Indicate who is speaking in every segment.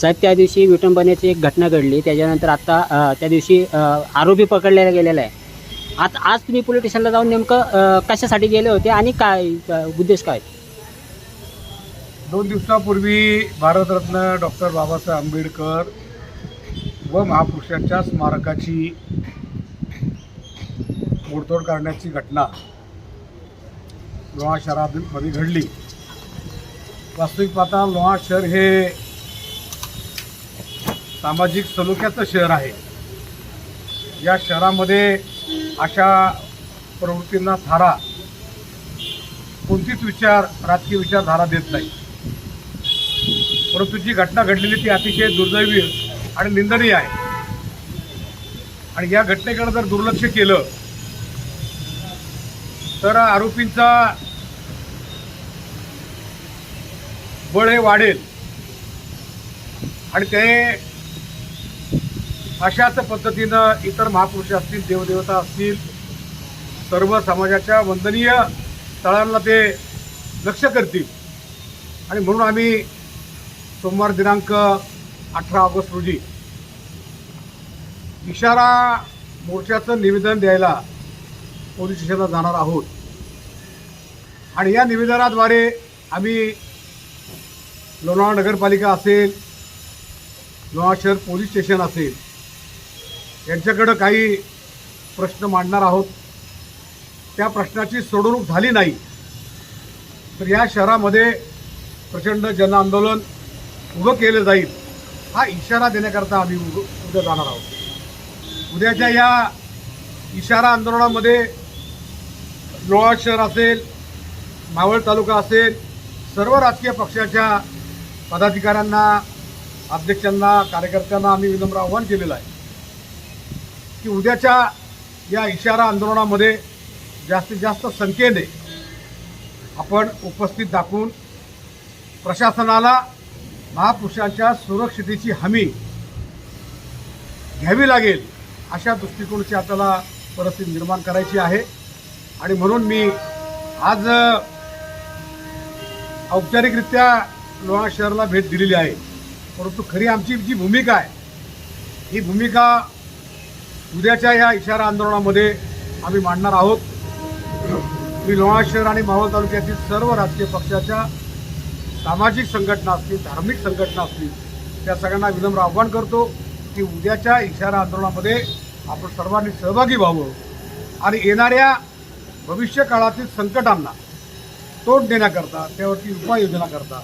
Speaker 1: साहेब त्या दिवशी विटंबनेची एक घटना घडली. त्याच्यानंतर आता त्या दिवशी आरोपी पकडलेला गेलेला आहे. आता आज तुम्ही पोलीस स्टेशनला जाऊन नेमकं कशासाठी गेले होते आणि काय उद्देश काय?
Speaker 2: दोन दिवसापूर्वी भारतरत्न डॉक्टर बाबासाहेब आंबेडकर व महापुरुषांच्या स्मारकाची मोडतोड करण्याची घटना लोहा शहरामध्ये घडली. वास्तविक पाहता लोहा शहर हे सामाजिक सलोख्याचं शहर आहे. या शहरामध्ये अशा प्रवृत्तींना थारा कोणतीच विचार राजकीय विचारधारा देत नाही. परंतु जी घटना घडलेली ती अतिशय दुर्दैवी आणि निंदनीय आहे. आणि या घटनेकडे जर दुर्लक्ष केलं तर आरोपींचा बळ हे वाढेल. आणि ते अशाच पद्धतीनं इतर महापुरुष असतील देवदेवता असतील सर्व समाजाच्या वंदनीय स्थळांना ते लक्ष करतील. आणि म्हणून आम्ही सोमवार दिनांक अठरा ऑगस्ट रोजी इशारा मोर्चाचं निवेदन द्यायला पोलीस स्टेशनला जाणार आहोत. आणि या निवेदनाद्वारे आम्ही लोणावळा नगरपालिका असेल लोणावळा शहर पोलीस स्टेशन असेल यांच्याकडं काही प्रश्न मांडणार आहोत. त्या प्रश्नाची सोडवणूक झाली नाही. तर या शहरामध्ये प्रचंड जनआंदोलन उभं केलं जाईल हा इशारा देण्याकरता आम्ही उद्या जाणार आहोत. उद्याच्या या इशारा आंदोलनामध्ये लोहा शहर असेल मावळ तालुका असेल सर्व राजकीय पक्षाच्या पदाधिकाऱ्यांना अध्यक्षांना कार्यकर्त्यांना आम्ही विनम्र आव्हान केलेलं आहे. की उद्याच्या या इशारा आंदोलनामध्ये जास्तीत जास्त संख्येने आपण उपस्थित दाखवून प्रशासनाला महापुरुषांच्या सुरक्षितेची हमी घ्यावी लागेल अशा दृष्टिकोनाची आपल्याला परिस्थिती निर्माण करायची आहे. आणि म्हणून मी आज औपचारिकरित्या लोहा शहराला भेट दिलेली आहे. परंतु खरी आमची जी भूमिका आहे ही भूमिका उद्याच्या या इशारा आंदोलनामध्ये आम्ही मांडणार आहोत. मी लोहा शहर आणि मावळ तालुक्यातील सर्व राजकीय पक्षाच्या सामाजिक संघटना असतील धार्मिक संघटना असतील त्या सगळ्यांना विनम्र आव्हान करतो की उद्याच्या इशारा आंदोलनामध्ये आपण सर्वांनी सहभागी व्हावं आणि येणाऱ्या भविष्य काळातील संकटांना तोंड देण्याकरता त्यावरती उपाययोजना करता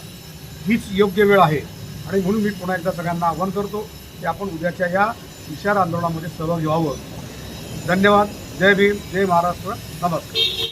Speaker 2: हीच योग्य वेळ आहे. आणि म्हणून मी पुन्हा एकदा सगळ्यांना आव्हान करतो की आपण उद्याच्या या इशारा आंदोलनामध्ये सहभागी व्हावं. धन्यवाद. जय भीम. जय महाराष्ट्र. नमस्कार.